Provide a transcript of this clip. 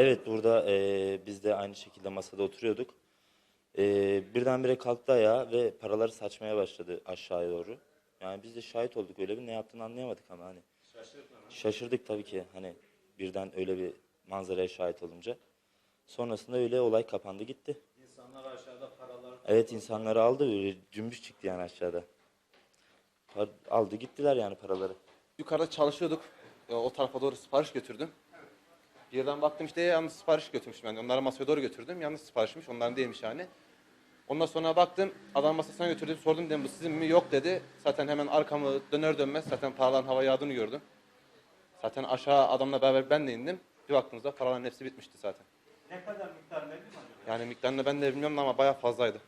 Evet burada e, biz de aynı şekilde masada oturuyorduk. E, birdenbire kalktı ayağa ve paraları saçmaya başladı aşağıya doğru. Yani biz de şahit olduk öyle bir ne yaptığını anlayamadık ama hani. Şaşırdık tabii ki hani birden öyle bir manzaraya şahit olunca. Sonrasında öyle olay kapandı gitti. İnsanlar aşağıda paralar Evet insanları aldı öyle cümbüş çıktı yani aşağıda. Par- aldı gittiler yani paraları. Yukarıda çalışıyorduk. E, O tarafa doğru sipariş götürdüm. Birden baktım işte yalnız sipariş götürmüşüm. Yani onları masaya doğru götürdüm. Yalnız siparişmiş. Onların değilmiş yani. Ondan sonra baktım. Adam masasına götürdüm. Sordum dedim bu sizin mi? Yok dedi. Zaten hemen arkamı döner dönmez zaten paraların hava yağdığını gördüm. Zaten aşağı adamla beraber ben de indim. Bir baktığımızda paraların hepsi bitmişti zaten. ne kadar miktar belli mi acaba? Yani miktarını ben de bilmiyorum ama bayağı fazlaydı.